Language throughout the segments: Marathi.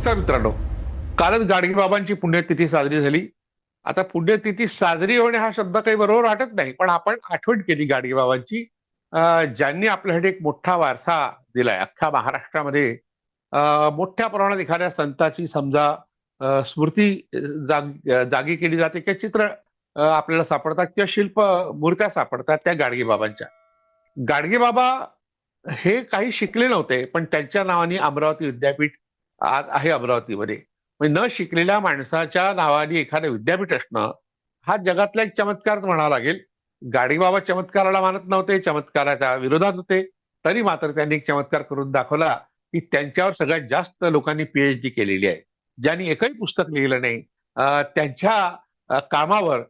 नमस्कार मित्रांनो. कालच गाडगे बाबांची पुण्यतिथी साजरी झाली. आता पुण्यतिथी साजरी होणे हा शब्द काही बरोबर वाटत नाही पण आपण आठवण केली गाडगे बाबांची. ज्यांनी आपल्यासाठी एक मोठा वारसा दिलाय. अख्ख्या महाराष्ट्रामध्ये मोठ्या प्रमाणात एखाद्या संताची समजा स्मृती जाग जागी केली जाते किंवा चित्र आपल्याला सापडतात किंवा शिल्प मूर्त्या सापडतात त्या गाडगे बाबांच्या. गाडगे बाबा हे काही शिकले नव्हते पण त्यांच्या नावाने अमरावती विद्यापीठ आज आहे अमरावतीमध्ये. म्हणजे न शिकलेल्या माणसाच्या नावाने एखादं विद्यापीठ असणं हा जगातला एक चमत्कारच म्हणावा लागेल. गाडीबाबा चमत्काराला मानत नव्हते चमत्काराच्या विरोधात होते. तरी मात्र त्यांनी एक चमत्कार करून दाखवला की त्यांच्यावर सगळ्यात जास्त लोकांनी पीएचडी केलेली आहे. ज्यांनी एकही पुस्तक लिहिलं नाही त्यांच्या कामावर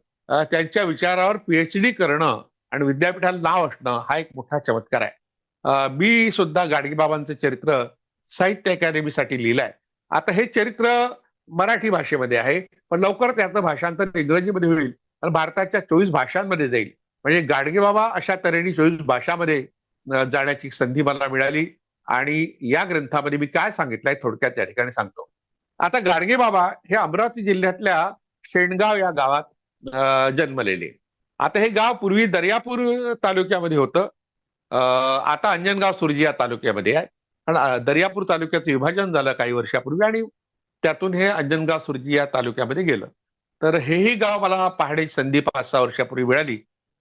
त्यांच्या विचारावर पीएचडी करणं आणि विद्यापीठाला नाव असणं हा एक मोठा चमत्कार आहे. मी सुद्धा गाडगेबाबांचं चरित्र साहित्य अकादमीसाठी लिहिलंय. आता हे चरित्र मराठी भाषेमध्ये आहे पण लवकरच याचं भाषांतर इंग्रजीमध्ये होईल आणि भारताच्या चोवीस भाषांमध्ये जाईल. म्हणजे गाडगे बाबा अशा तऱ्हेने चोवीस भाषामध्ये जाण्याची संधी मला मिळाली आणि या ग्रंथामध्ये मी काय सांगितलंय थोडक्यात त्या ठिकाणी सांगतो. आता गाडगे बाबा हे अमरावती जिल्ह्यातल्या शेणगाव या गावात जन्मलेले. आता हे गाव पूर्वी दर्यापूर तालुक्यामध्ये होतं. आता अंजनगाव सुरजी या तालुक्यामध्ये आहे. पण दर्यापूर तालुक्याचं विभाजन झालं काही वर्षापूर्वी आणि त्यातून हे अंजनगाव सुरजी या तालुक्यामध्ये गेलं. तर हेही गाव मला पाहण्याची संधी पाच सहा वर्षापूर्वी मिळाली.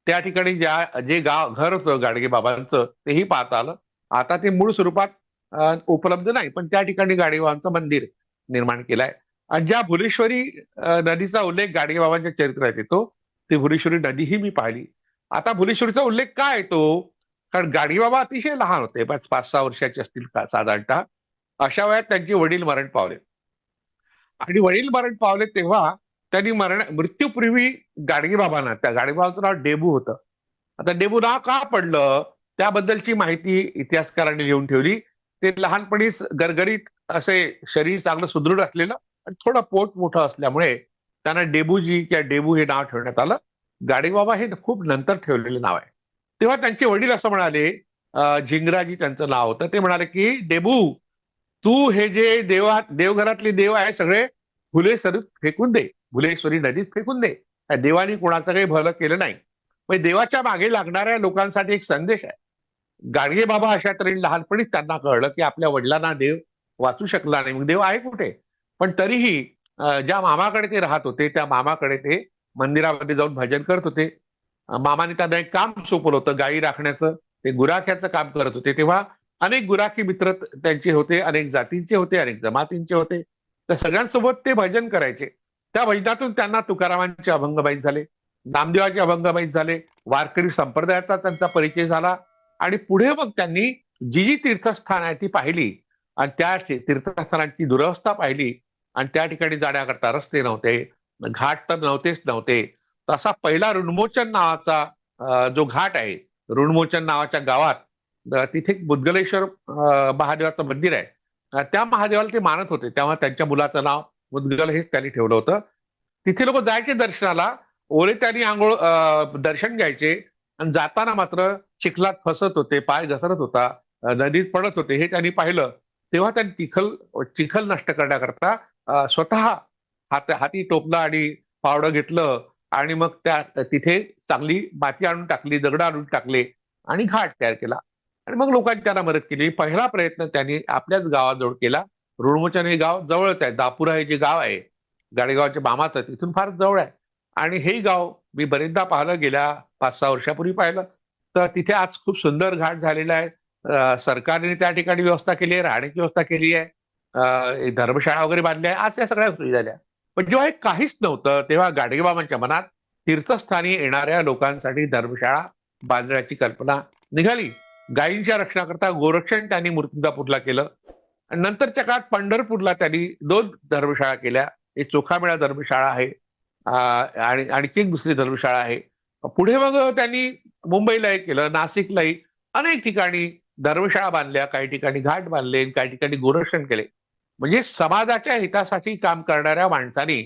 त्या ठिकाणी ज्या जे गाव घर होतं गाडगे बाबांचं तेही पाहता आलं. आता ते मूळ स्वरूपात उपलब्ध नाही पण त्या ठिकाणी गाडगेबाबांचं मंदिर निर्माण केलंय. आणि ज्या भुलेश्वरी नदीचा उल्लेख गाडगेबाबांच्या चरित्रात येतो ती भुलेश्वरी नदीही मी पाहिली. आता भुलेश्वरीचा उल्लेख काय येतो कारण गाडगेबाबा अतिशय लहान होते. पाच पाच सहा वर्षाचे असतील साधारणतः अशा वयात त्यांचे वडील मरण पावले. आणि वडील मरण पावले तेव्हा त्यांनी मरण मृत्यूपूर्वी गाडगेबाबांना त्या गाडगेबाबांचं नाव डेबू होतं. आता डेबू नाव का पडलं? त्याबद्दलची माहिती इतिहासकारांनी लिहून ठेवली. ते लहानपणीच गरगरीत असे शरीर चांगलं सुदृढ असलेलं आणि थोडं पोट मोठं असल्यामुळे त्यांना डेबूजी किंवा डेबू हे नाव ठेवण्यात आलं. गाडगेबाबा हे खूप नंतर ठेवलेलं नाव आहे. तेव्हा त्यांचे वडील असं म्हणाले झिंगराजी त्यांचं नाव होतं. ते म्हणाले की डेबू तू हे जे देवा देवघरातले देव आहे सगळे फुले फेकून दे. फुलेश्वरी नदीत फेकून दे. त्या देवानी कोणाचं काही भलं केलं नाही. म्हणजे देवाच्या मागे लागणाऱ्या लोकांसाठी एक संदेश आहे. गाडगे बाबा अशा तऱ्हेने लहानपणीच त्यांना कळलं की आपल्या वडिलांना देव वाचू शकला नाही. मग देव आहे कुठे? पण तरीही ज्या मामाकडे ते राहत होते त्या मामाकडे ते मंदिरामध्ये जाऊन भजन करत होते. मामाने त्यांना एक काम सोपवलं होतं गायी राखण्याचं. ते गुराख्याचं काम करत होते. तेव्हा अनेक गुराखी मित्र त्यांचे होते अनेक जातींचे होते अनेक जमातींचे होते. तर सगळ्यांसोबत ते भजन करायचे. त्या भजनातून त्यांना तुकारामांचे अभंगबाईत झाले नामदेवाचे अभंगबाईत झाले वारकरी संप्रदायाचा त्यांचा परिचय झाला. आणि पुढे मग त्यांनी जी जी तीर्थस्थान आहे ती पाहिली. आणि त्या तीर्थस्थानांची दुरवस्था पाहिली. आणि त्या ठिकाणी जाण्याकरता रस्ते नव्हते घाट तर नव्हतेच नव्हते. तसा पहिला ऋणमोचन नावाचा जो घाट आहे ऋणमोचन नावाच्या गावात तिथे बुद्गलेश्वर महादेवाचं मंदिर आहे. त्या महादेवाला ते मानत होते. तेव्हा त्यांच्या मुलाचं नाव मुदगल हेच त्यांनी ठेवलं होतं. तिथे लोक जायचे दर्शनाला. ओले त्यांनी आंघोळ दर्शन घ्यायचे. आणि जाताना मात्र चिखलात फसत होते पाय घसरत होता नदीत पडत होते. हे त्यांनी पाहिलं. तेव्हा त्यांनी चिखल चिखल नष्ट करण्याकरता स्वतः हात हाती टोपलं आणि पावडं घेतलं. आणि मग त्या तिथे चांगली माती आणून टाकली दगड आणून टाकले आणि घाट तयार केला. आणि मग लोकांनी त्यांना मदत केली. पहिला प्रयत्न त्यांनी आपल्याच गावाजवळ केला. ऋणमोचन हे गाव जवळच आहे. दापुरा हे जे गाव आहे गाडेगावच्या मामाचं तिथून फार जवळ आहे. आणि हे गाव मी बरेचदा पाहिलं गेल्या पाच सहा वर्षापूर्वी पाहिलं. तर तिथे आज खूप सुंदर घाट झालेला आहे. सरकारने त्या ठिकाणी व्यवस्था केली आहे राहण्याची व्यवस्था केली आहे. धर्मशाळा वगैरे बांधल्या आहे. आज या सगळ्या सोयी झाल्या. पण जेव्हा हे काहीच नव्हतं तेव्हा गाडगेबाबांच्या मनात तीर्थस्थानी येणाऱ्या लोकांसाठी धर्मशाळा बांधण्याची कल्पना निघाली. गायींच्या रक्षणाकरता गोरक्षण त्यांनी मूर्तिजापूरला केलं. आणि नंतरच्या काळात पंढरपूरला त्यांनी दोन धर्मशाळा केल्या. एक चोखामेळा धर्मशाळा आहे आणि आणखी एक दुसरी धर्मशाळा आहे. पुढे मग त्यांनी मुंबईलाही केलं नाशिकलाही. अनेक ठिकाणी धर्मशाळा बांधल्या काही ठिकाणी घाट बांधले काही ठिकाणी गोरक्षण केले. म्हणजे समाजाच्या हितासाठी काम करणाऱ्या माणसांनी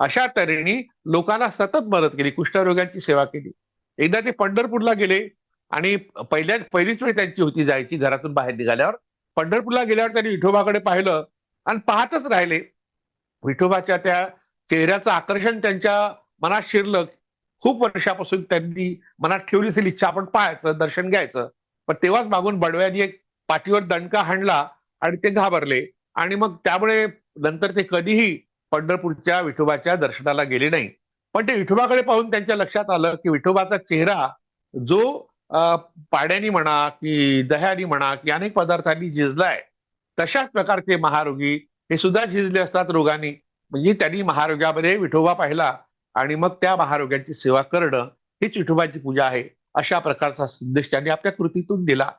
अशा तऱ्हेने लोकांना सतत मदत केली कुष्ठरोग्यांची सेवा केली. एकदा ते पंढरपूरला गेले आणि पहिल्या पहिलीच वेळ त्यांची होती जायची घरातून बाहेर निघाल्यावर. पंढरपूरला गेल्यावर त्यांनी विठोबाकडे पाहिलं आणि पाहतच राहिले. विठोबाच्या त्या चेहऱ्याचं आकर्षण त्यांच्या मनात शिरलं. खूप वर्षापासून त्यांनी मनात ठेवली असेल इच्छा आपण पाहायचं दर्शन घ्यायचं. पण तेव्हाच मागून बडव्यानी एक पाठीवर दणका हाणला आणि ते घाबरले. आणि मग त्यामुळे नंतर ते कधीही पंढरपूरच्या विठोबाच्या दर्शनाला गेले नाही. पण ते विठोबाकडे पाहून त्यांच्या लक्षात आलं की विठोबाचा चेहरा जो अं, पाण्याने म्हणा की दह्यानी म्हणा की अनेक पदार्थांनी झिजलाय तशाच प्रकारचे महारोगी हे सुद्धा झिजले असतात रोगाने. म्हणजे त्यांनी महारोग्यामध्ये विठोबा पाहिला आणि मग त्या महारोग्यांची सेवा करणं हीच विठोबाची पूजा आहे अशा प्रकारचा संदेश त्यांनी आपल्या कृतीतून दिला.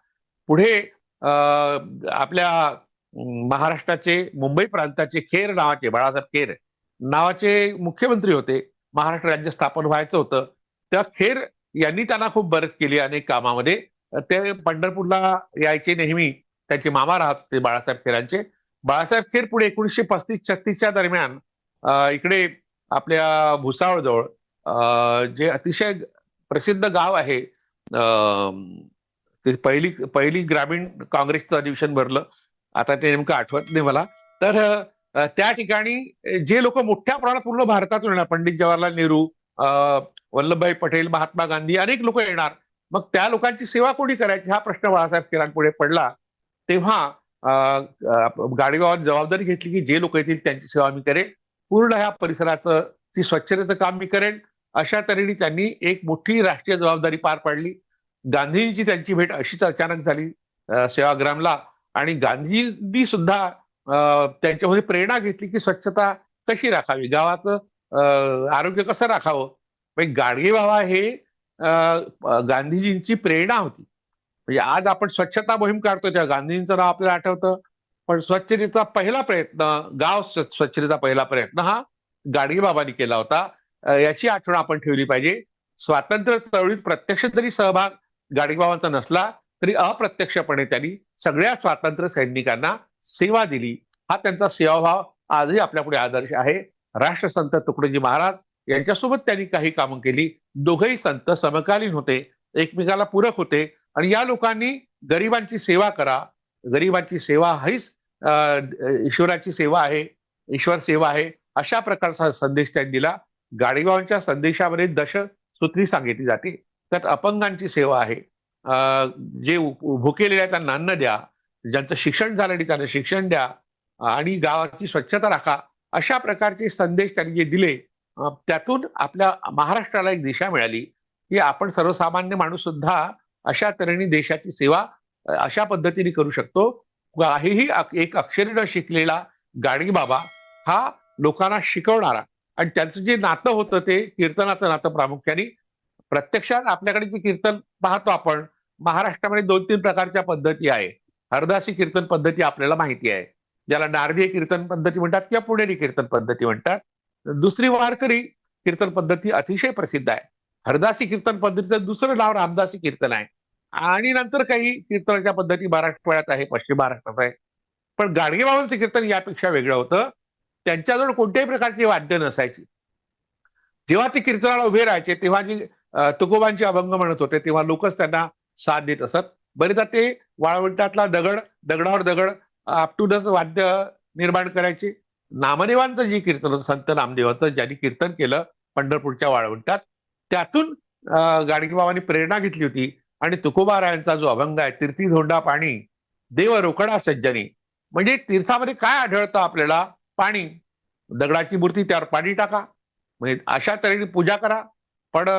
पुढे अं, आपल्या महाराष्ट्राचे मुंबई प्रांताचे खेर नावाचे बाळासाहेब खेर नावाचे मुख्यमंत्री होते. महाराष्ट्र राज्य स्थापन व्हायचं होतं. त्या खेर यांनी त्यांना खूप मदत केली अनेक कामामध्ये. ते पंढरपूरला यायचे नेहमी. त्याचे मामा राहत होते बाळासाहेब खेरांचे. बाळासाहेब खेर पुढे एकोणीसशे पस्तीस छत्तीसच्या दरम्यान इकडे आपल्या भुसावळजवळ जे अतिशय प्रसिद्ध गाव आहे अं, ते पहिली पहिली ग्रामीण काँग्रेसचं अधिवेशन भरलं. आता ते नेमकं आठवत नाही मला. तर त्या ठिकाणी जे लोक मोठ्या प्रमाणात पूर्ण भारतातून येणार पंडित जवाहरलाल नेहरू वल्लभभाई पटेल महात्मा गांधी अनेक लोक येणार. मग त्या लोकांची सेवा कोणी करायची हा प्रश्न बाळासाहेब खेरांपुढे पडला. तेव्हा गाडीगावात जबाबदारी घेतली की जे लोक येतील त्यांची सेवा मी करेन. पूर्ण ह्या परिसराचं ती स्वच्छतेचं काम मी करेन. अशा तऱ्हेने त्यांनी एक मोठी राष्ट्रीय जबाबदारी पार पाडली. गांधींची त्यांची भेट अशीच अचानक झाली सेवाग्रामला. आणि गांधींनी सुद्धा त्यांच्यामध्ये प्रेरणा घेतली की स्वच्छता कशी राखावी? गावाचं आरोग्य कसं राखावं? म्हणजे गाडगे बाबा हे गांधीजींची प्रेरणा होती. म्हणजे आज आपण स्वच्छता मोहीम काढतो तेव्हा गांधीजींचं नाव आपल्याला आठवतं. पण स्वच्छतेचा पहिला प्रयत्न गाव स्वच्छतेचा पहिला प्रयत्न हा गाडगे बाबांनी केला होता. याची आठवण आपण ठेवली पाहिजे. स्वातंत्र्य चळवळीत प्रत्यक्ष जरी सहभाग गाडगेबाबांचा नसला तरी अप्रत्यक्षपणे त्यांनी सगळ्या स्वातंत्र्य सैनिकांना सेवा दिली. हा त्यांचा सेवाभाव आजही आपल्या पुढे आदर्श आहे. राष्ट्रसंत तुकडोजी महाराज यांच्यासोबत त्यांनी काही कामं केली. दोघेही संत समकालीन होते. एकमेकाला पूरक होते. आणि या लोकांनी गरिबांची सेवा करा. गरिबांची सेवा हीच अं, ईश्वराची सेवा आहे. ईश्वर सेवा आहे. अशा प्रकारचा संदेश त्यांनी दिला. गाडीबाबांच्या संदेशामध्ये दश सूत्री सांगितली जाते. त्यात अपंगांची सेवा आहे. जे उ- भुकेलेले आहेत त्यांना अन्न द्या ज्यांचं शिक्षण झालं आणि त्यांना शिक्षण द्या आणि गावाची स्वच्छता राखा अशा प्रकारचे संदेश त्यांनी जे दिले त्यातून आपल्या महाराष्ट्राला एक दिशा मिळाली की आपण सर्वसामान्य माणूस सुद्धा अशा तऱ्हेने देशाची सेवा अशा पद्धतीने करू शकतो. काहीही एक अक्षरी न शिकलेला गाडगी बाबा हा लोकांना शिकवणारा आणि त्यांचं जे नातं होतं ते कीर्तनाचं नातं प्रामुख्याने प्रत्यक्षात आपल्याकडे जे कीर्तन पाहतो आपण महाराष्ट्रामध्ये दोन तीन प्रकारच्या पद्धती आहे हरदासी कीर्तन पद्धती आपल्याला माहिती आहे. ज्याला नारदीय कीर्तन पद्धती म्हणतात किंवा पुणेरी कीर्तन पद्धती म्हणतात. दुसरी वारकरी कीर्तन पद्धती अतिशय प्रसिद्ध आहे. हरदासी कीर्तन पद्धतीचं दुसरं नाव रामदासी कीर्तन आहे. आणि नंतर काही कीर्तनाच्या पद्धती मराठवाड्यात आहे पश्चिम महाराष्ट्रात आहे. पण गाडगेबाबांचं कीर्तन यापेक्षा वेगळं होतं. त्यांच्याजवळ कोणत्याही प्रकारची वाद्य नसायची. जेव्हा ते कीर्तनाला उभे राहायचे तेव्हा जी तुकोबांचे अभंग म्हणत होते तेव्हा लोकच त्यांना साथ देत असत. बरेचदा ते वाळवंटातला दगड दगडावर दगड आपटूनच वाद्य निर्माण करायचे. नामदेवांचं जे कीर्तन होतं संत नामदेवाचं ज्यांनी कीर्तन केलं पंढरपूरच्या वाळवंटात त्यातून गाडगेबाबांनी प्रेरणा घेतली होती. आणि तुकोबारायांचा जो अभंग आहे तीर्थी धोंडा पाणी देव रोकडा सज्जनी म्हणजे तीर्थामध्ये काय आढळतं आपल्याला? पाणी. दगडाची मूर्ती त्यावर पाणी टाका. म्हणजे अशा तऱ्हेने पूजा करा. पण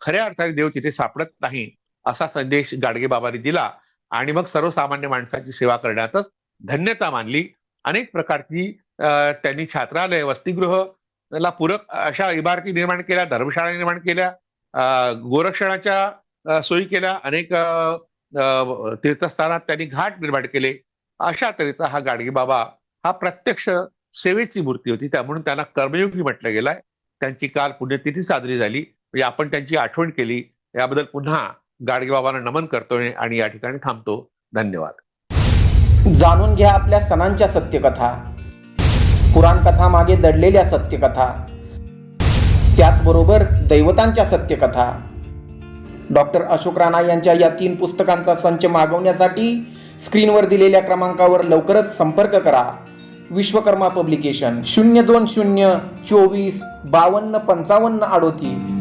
खऱ्या अर्थाने देव तिथे सापडत नाही असा संदेश गाडगे बाबांनी दिला. आणि मग सर्वसामान्य माणसाची सेवा करण्यातच धन्यता मानली. अनेक प्रकारची त्यांनी छात्रालय वसतिगृह ला पूरक अशा इमारती निर्माण केल्या धर्मशाळा निर्माण केल्या अं, गोरक्षणाच्या सोयी केल्या अनेक अं, तीर्थस्थानात त्यांनी घाट निर्माण केले. अशा तऱ्हेचा हा गाडगे बाबा हा प्रत्यक्ष सेवेची मूर्ती होती. त्यामुळे त्यांना कर्मयोगी म्हटलं गेलाय. त्यांची काल पुण्यतिथी साजरी झाली. म्हणजे आपण त्यांची आठवण केली याबद्दल पुन्हा गाडगेबाबांना नमन करतोय आणि या ठिकाणी थांबतो. धन्यवाद. जाणून घ्या आपल्या सणांच्या सत्यकथा. पुराणकथा मागे दडलेल्या सत्यकथा. त्याचबरोबर दैवतांच्या सत्यकथा. डॉक्टर अशोक राणा यांच्या या तीन पुस्तकांचा संच मागवण्यासाठी स्क्रीनवर दिलेल्या क्रमांकावर लवकरच संपर्क करा. विश्वकर्मा पब्लिकेशन शून्य दोन शून्य चोवीस बावन्न पंचावन्न अडोतीस.